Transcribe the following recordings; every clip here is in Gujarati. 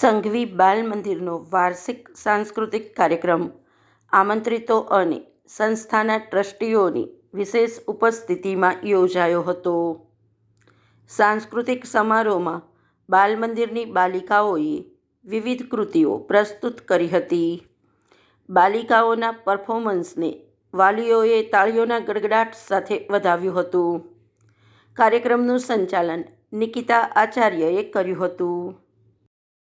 સંઘવી બાલ મંદિરનો વાર્ષિક સાંસ્કૃતિક કાર્યક્રમ, આમંત્રિતો અને સંસ્થાના ટ્રસ્ટીઓની વિશેષ ઉપસ્થિતિમાં યોજાયો હતો. સાંસ્કૃતિક સમારોહમાં બાલ મંદિરની બાલિકાઓએ વિવિધ કૃતિઓ પ્રસ્તુત કરી હતી. બાલિકાઓના પરફોર્મન્સને વાલીઓએ તાળીઓના ગડગડાટ સાથે વધાવ્યું હતું. કાર્યક્રમનું સંચાલન નિકિતા આચાર્યએ કર્યું હતું.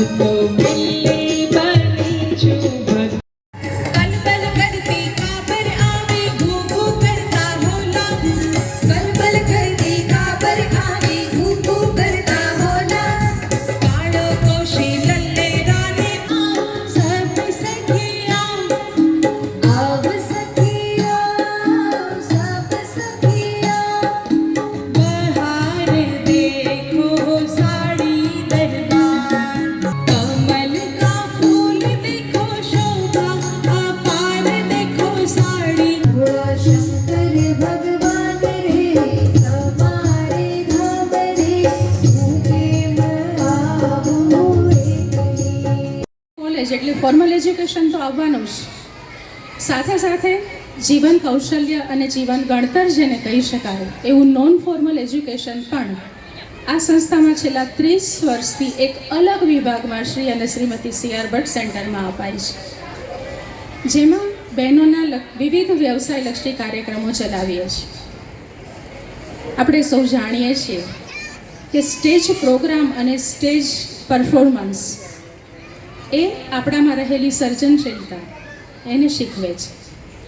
Thank you. કોલેજ એટલે ફોર્મલ એજ્યુકેશન તો આવવાનું જ. સાથે સાથે જીવન કૌશલ્ય અને જીવન ગણતર જેને કહી શકાય, એવું નોન ફોર્મલ એજ્યુકેશન પણ આ સંસ્થામાં છેલ્લા ત્રીસ વર્ષથી એક અલગ વિભાગમાં શ્રી અને શ્રીમતી સી ભટ્ટ સેન્ટરમાં અપાય છે. જેમાં બહેનોના વિવિધ વ્યવસાયલક્ષી કાર્યક્રમો ચલાવીએ છીએ. આપણે સૌ જાણીએ છીએ કે સ્ટેજ પ્રોગ્રામ અને સ્ટેજ પરફોર્મન્સ એ આપણામાં રહેલી સર્જનશીલતા એને શીખવે છે.